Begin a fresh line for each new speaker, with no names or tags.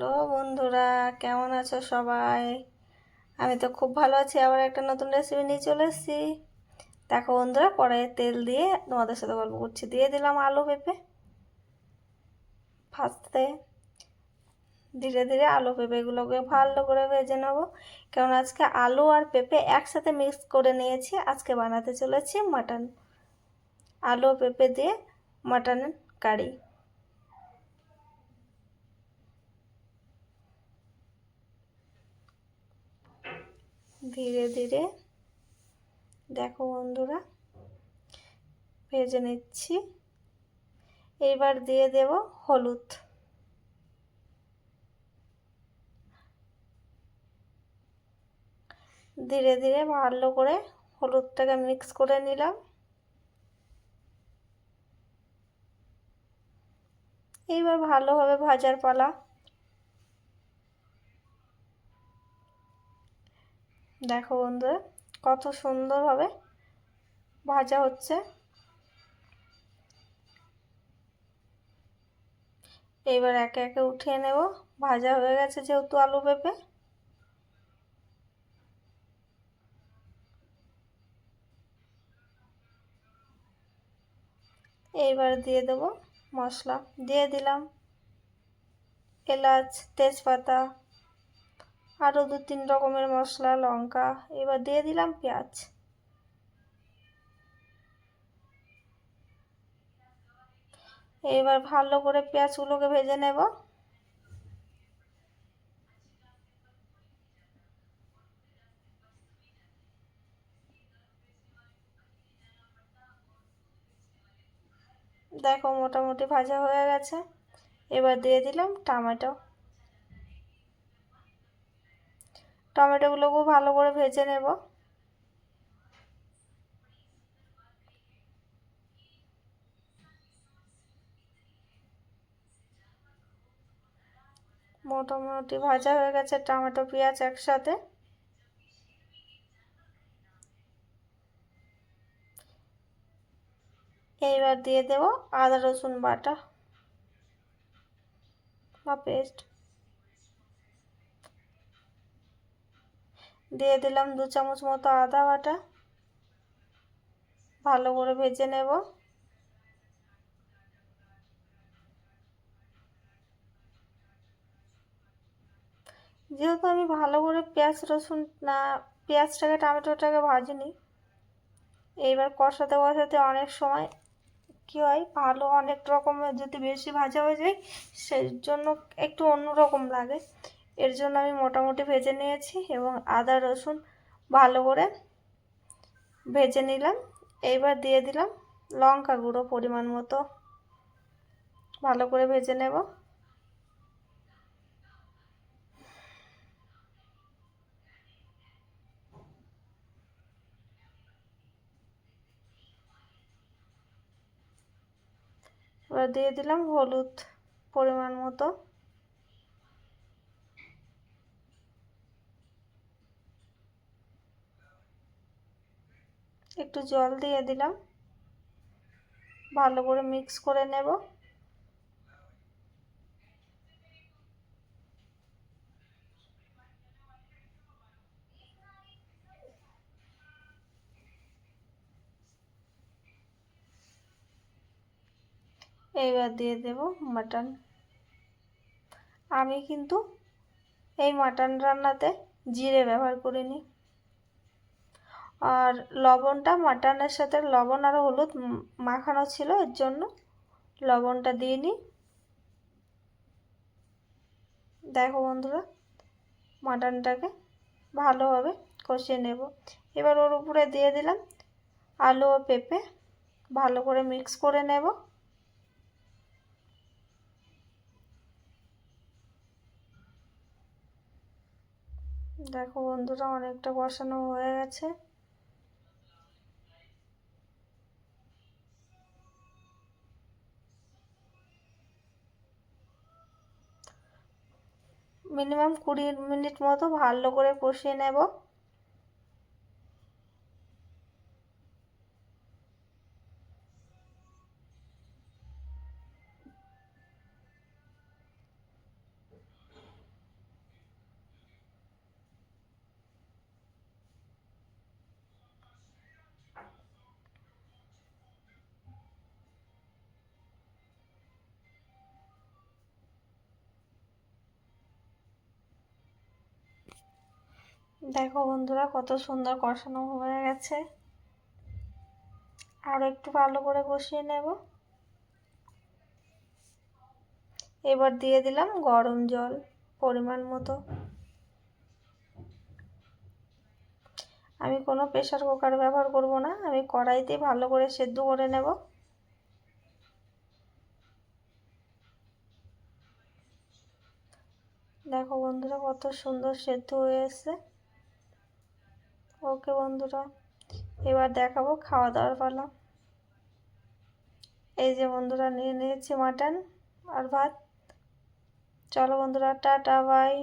Hello বন্ধুরা, কেমন আছো সবাই? আমি তো খুব ভালো আছি, আবার একটা নতুন রেসিপি নিয়ে চলে এসেছি। দেখো বন্ধুরা, কড়াইয়ে তেল দিয়ে তোমাদের সাথে গল্প করছি। দিয়ে দিলাম আলু পেঁপে। ভাজতে ধীরে ধীরে আলু পেঁপেগুলোকে ভালো করে ভেজে নেব। কারণ আজকে আলু আর পেঁপে একসাথে মিক্স করে নিয়েছি। আজকে বানাতে চলেছি মাটন। আলু পেঁপে দিয়ে মাটন কারি। ধীরে ধীরে। দেখো বন্ধুরা, ভেজে নিচ্ছি। এবার দিয়ে দেব হলুদ। ধীরে ধীরে ভালো করে হলুদটাকে মিক্স করে নিলাম। এইবার ভালোভাবে ভাজার পালা। দেখো বন্ধুরা কত সুন্দরভাবে ভাজা হচ্ছে। এবার একে একে উঠিয়ে নেব। ভাজা হয়ে গেছে যেহেতু আলু পেঁপে। এইবার দিয়ে দেবো মশলা। দিয়ে দিলাম এলাচ, তেজপাতা আরও দু তিন রকমের মশলা, লঙ্কা, এবার দিয়ে দিলাম পেঁয়াজ। এবার ভালো করে পেঁয়াজগুলোকে ভেজে নেব। দেখো মোটামুটি ভাজা হয়ে গেছে। এবার দিয়ে দিলাম টমেটো। টমেটোগুলোকেও ভালো করে ভেজে নেব। মোটামুটি ভাজা হয়ে গেছে টমেটো, পেঁয়াজ একসাথে। এইবার দিয়ে দেব আদা রসুন বাটা বা পেস্ট। দিয়ে দিলাম দু চামচ মতো আদা বাটা। ভালো করে ভেজে নেব। যেহেতু আমি ভালো করে পেঁয়াজ রসুন না, পেঁয়াজটাকে, টমেটোটাকে ভাজিনি, এইবার কষাতে কষাতে অনেক সময় কী হয়, ভালো অনেক রকমের যদি বেশি ভাজা হয়ে যায় সেই জন্য একটু অন্যরকম লাগে। এর জন্য আমি মোটামুটি ভেজে নিয়েছি এবং আদা, রসুন ভালো করে ভেজে নিলাম। এইবার দিয়ে দিলাম লঙ্কা গুঁড়ো পরিমাণ মতো। ভালো করে ভেজে নেব। এবার দিয়ে দিলাম হলুদ পরিমাণ মতো। একটু জল দিয়ে দিলাম। ভালো করে মিক্স করে নেব। এইবার দিয়ে দেব মাটন আমি কিন্তু এই মাটন রান্নাতে জিরে ব্যবহার করিনি। আর লবণটা মাটনের সাথে, লবণ আর হলুদ মাখানো ছিল, এর জন্য লবণটা দিয়ে নিই। দেখো বন্ধুরা, মাটনটাকে ভালোভাবে কষিয়ে নেব। এবার ওর উপরে দিয়ে দিলাম আলু ও পেঁপে, ভালো করে মিক্স করে নেব। দেখো বন্ধুরা, অনেকটা কষানো হয়ে গেছে। মিনিমাম কুড়ি মিনিট মতো ভালো করে কষিয়ে নেব। দেখো বন্ধুরা, কত সুন্দর কষানো হয়ে গেছে। আরও একটু ভালো করে কষিয়ে নেব। এবার দিয়ে দিলাম গরম জল, পরিমাণ মতো। আমি কোনো প্রেশার কুকার ব্যবহার করব না, আমি কড়াইতে ভালো করে সেদ্ধ করে নেব। দেখো বন্ধুরা, কত সুন্দর সেদ্ধ হয়ে এসছে। ওকে বন্ধুরা, এবার দেখাবো খাওয়া দাওয়ার পালা। এই যে বন্ধুরা, নিয়ে নিয়েছি মাটন আর ভাত। চলো বন্ধুরা, টাটা, বাই।